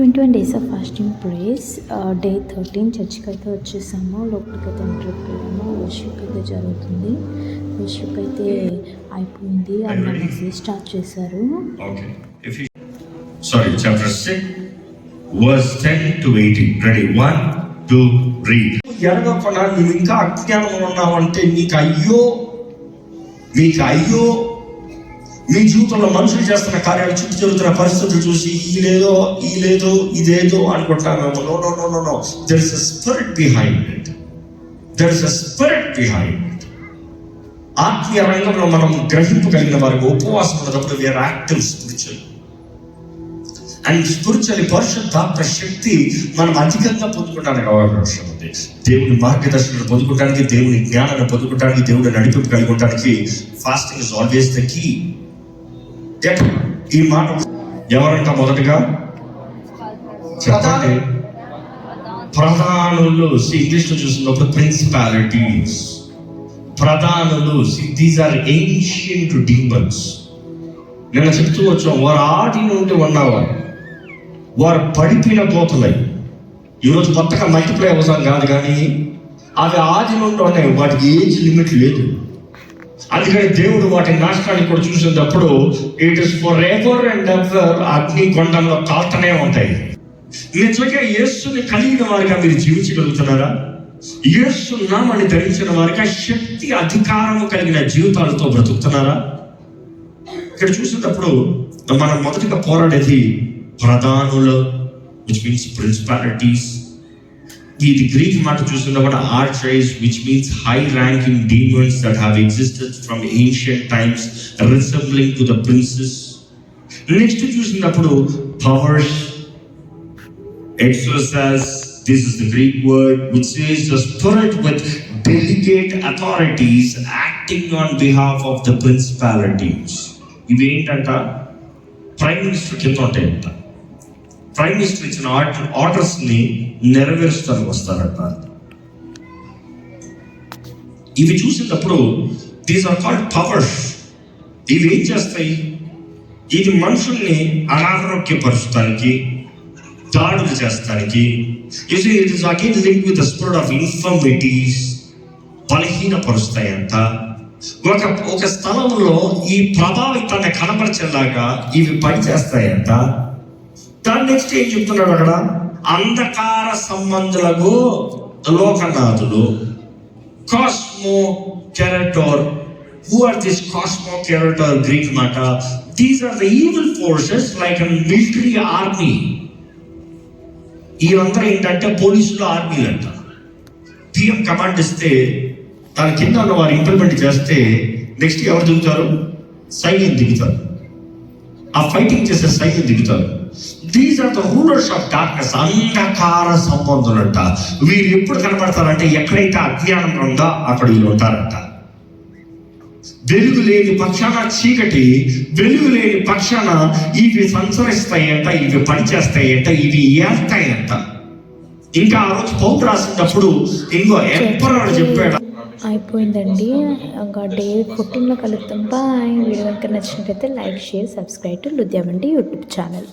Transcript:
Twenty one days of fasting praise day thirteen చర్చ్కి అయితే వచ్చేసాము లోపలికి అయితే ఎంట్రీకి వెళ్ళాము వర్షిప్ అయితే జరుగుతుంది వర్షిప్ అయితే అయిపోయింది అన్న మెసేజ్ స్టార్ట్ చేశారు Okay. If you sorry, chapter 6, verse 10 to 18. Ready? One, two, read. ఎరగకుండా నువ్వు ఇంకా అజ్ఞానంలో ఉన్నావంటే నీకు అయ్యో నీకు అయ్యో మీ జీవితంలో మనుషులు చేస్తున్న కార్యాలు చుట్టూ జరుగుతున్న పరిస్థితులు చూసి ఈ లేదో ఈ లేదో ఇదేదో అనుకుంటాను no no no no no there is a spirit behind it there is a spirit behind it ఆత్మీయ రంగంలో మనం గ్రహింపగలిగిన వారికి ఉపవాసం ఉన్నప్పుడు we are active spiritual and spiritual పరిశుద్ధాత్మ శక్తి మనం అధికంగా పొందుకోవడానికి అవకాశం ఉంది. దేవుని మార్గదర్శనం పొందుకోవడానికి దేవుని జ్ఞానాన్ని పొందుకోవడానికి దేవుని నడిపింపు కలిగి ఉండడానికి fasting is always the key ఈ మాట ఎవరంట మొదటగా? చెప్పండి. ప్రధానులు ఇంగ్లీష్లో చూసినప్పుడు ప్రిన్సిపాలిటీస్ ప్రధానులు దీస్ ఆర్ ఏన్షియంట్ డీమన్స్ నిన్న చెప్తూ వచ్చాం వారు ఆది నుండి ఉన్నవారు. వారు పడిపోయిన పోతున్నాయి ఈరోజు కొత్తగా మల్టిప్లై అవసరం కాదు కానీ అవి ఆది నుండి ఉన్నాయి. వాటికి ఏజ్ లిమిట్ లేదు. అందుకని దేవుడు వాటి నాశనాన్ని కూడా చూసినప్పుడు it is for ever and ever అగ్ని కొండంలో కాల్తనే ఉంటాయి. నిజంగా యేసుని కలిగిన వారిగా మీరు జీవించగలుగుతున్నారా? యేసు నామని ధరించిన వారిగా శక్తి అధికారము కలిగిన జీవితాలతో బ్రతుకుతున్నారా? ఇక్కడ చూసినప్పుడు మనం మొదటిగా పోరాడేది ప్రధానులు which means principalities ఇది గ్రీక్ మాట చూసినప్పుడు archaise which means high ranking demons that have existed from ancient times resembling to the princes next చూసినప్పుడు powers exercise this is the greek word which says the spirit with delegate authorities acting on behalf of the principalities ఇవి ఏంటంట prime minister కింద ఉంటాయంట prime minister ఇచ్చిన order ఆర్డర్స్ని నెరవేరుస్తానికి వస్తారంట. ఇవి చూసినప్పుడు దీస్ ఆర్ కాల్డ్ పవర్స్ ఇవి ఏం చేస్తాయి? ఇది మనుషుల్ని అనారోగ్యపరచడానికి దాడులు చేస్తానికి. It is again link with the spirit of infirmities బలహీనపరుస్తాయంట. ఒక ఒక స్థలంలో ఈ ప్రభావితాన్ని కనపరిచేలాగా ఇవి పనిచేస్తాయంట. దాని నెక్స్ట్ ఏం చెప్తున్నాడు అక్కడ? అంధకార సంబంధులకు లోకనాథులు కాస్మో కెరటోర్ who are this cosmo కెరటోర్ Greek మాట? These are the evil forces like military army వీళ్ళందరూ ఏంటంటే పోలీసులు ఆర్మీలు అంట పిఎం కమాండ్ ఇస్తే దాని కింద ఉన్న వారు ఇంప్లిమెంట్ చేస్తే నెక్స్ట్ ఎవరు దిగుతారు? సైన్యం దిగుతారు. ఆ ఫైటింగ్ చేసే సైన్యం దిగుతారు. These are the rulers of darkness అంధకార సంబంధులంట. వీరు ఎప్పుడు కనబడతారంటే ఎక్కడైతే అజ్ఞానం ఉందో అక్కడ వీళ్ళు ఉంటారంట. వెలుగు లేని పక్షాన చీకటి వెలుగు లేని పక్షాన ఇవి సంచరిస్తాయంట ఇవి పనిచేస్తాయంట ఇవి ఏస్తాయంట ఇంకా ఆ రోజు పౌరు రాసినప్పుడు ఇంకో ఎంపరర్ చెప్పాడు. అయిపోయిందండి. ఇంకా డే ఫోర్టీన్లో కలుద్దాం. బాయ్. వీడియో కనుక నచ్చినట్లయితే లైక్ షేర్ సబ్స్క్రైబ్ టు లుద్యామండి యూట్యూబ్ ఛానల్.